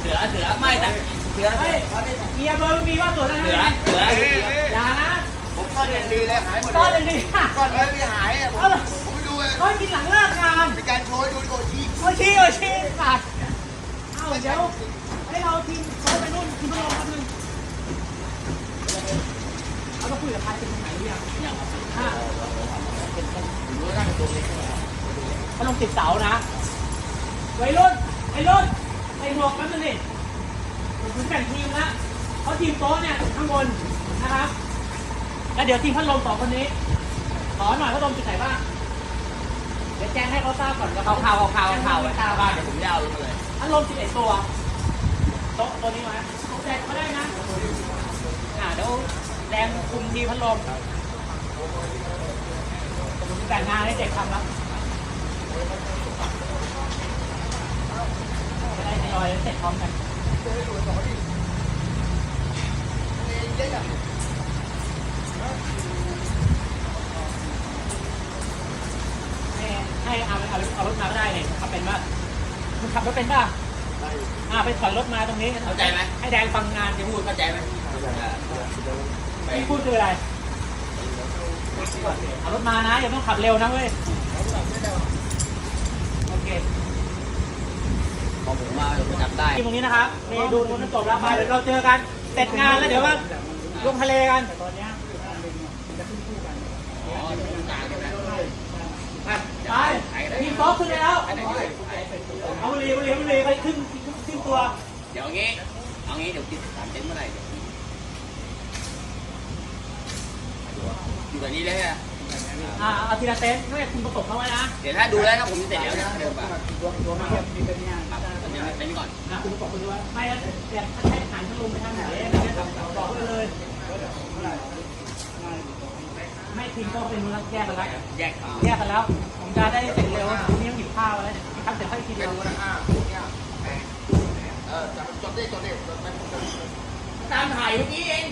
เสือเสือไม่แต่เสือเฮ้ยเมียเบอร์มีว่าตัวนั้นเสือนะเสืออย่านะผมซ่อนเงินดีเลยหายหมดก้อนเลเลยยดิค่ะก้อนเลยไม่หายอะผมผมไปดูเลยก้อนกินหลังเลิกงานมีการโชว์ให้ดูโกชีโอชิโอชิขาดเอ้าเดี๋ยวให้เราทีมโค้ชไปนู่นทีมพัดลมแป๊บนึงเราต้องคุยกับใครเป็นตรงไหนหรือยังยังห้าพัดลมติดเสานะวัยรุ่นไอ้รุ่น ไอ้หมวกแป๊บนึงดิผมแบ่งทีมนะเพราะทีมโต๊ะเนี่ยข้างบนนะครับแล้วเดี๋ยวทีมพัดลมสองคนนี้ขอหน่อยพัดลมจุดไหนบ้างเดี๋ยวแจ้งให้เขาทราบก่อนว่าข่าเขาวข่าวข่าข่าวข่าวไว้หน้าบ้านเดี๋ยวผมจะเอาลงมาเลยพัดลมสิบเอ็ดตัวโต๊ะตัวนี้ไหมโต๊ะแดงก็ได้นะอ่าเดี๋ยวแดงคุมทีพัดลมผมแต่งงานให้เด็กทำแล้วจะได้ทยอยเสร็จ พร้อมกันให้ให้เอาเอาเอารถมาก็ได้เนี่ยขับเป็นป่ะคุณขับรถเป็นป่ะอ่าไปถอยรถมาตรงนี้เข้าใจไหมให้แดงฟังงานที่พูดเข้าใจไหมที่พูดคืออะไรเอารถมานะอย่าต้องขับเร็วนะเว้ยโอเค พอผมมาผมจับ ได้ทีมตรงนี้นะครับนี่ดูตรงนั้นจบแล้วไปเดี๋ยวเราเจอกันเสร็จงานแล้วเดี๋ยวว่าลงทะเลกันตอนนี้อ๋อต่างกันนะไปทีมโต๊ะขึ้นไปแล้ว เอาบุหรีบุหรีบุหรีไปขึ้นขึ้นตัว เดี๋ยวงี้ เอางี้เดี๋ยวติดสามเต็นท์เมื่อไหร่เดี๋ยวอยู่แบบนี้เลยฮะ อ่าเอาทีละเต็นท์ไม่คุณประกบเข้าไว้นะเดี๋ยวถ้าดูแล้วนะผมจะเสร็จแล้วนะเดี๋ยวแบบตัวตัวมาครับมีเป็นงานครับเดี๋ยวเต็นท์ก่อนอ่าคุณประกบคุณด้วยไม่แล้วเดี๋ยวให้หันทะลุไปทางไหนอะไรเงี้ยบอกไปเลยไม่ทีมโต๊ะเป็นมือแยกกันแล้วแยกเอาแยกกันแล้ว ผมจะได้เสร็จเร็วผมยังหยิบข้าวไว้ครับเดี๋ยวค่อยทีเป็เดีนยวมูลค่าเนี่ยเออจดได้จดได้จดได้ตามถ่ายเมื่อกี้เอง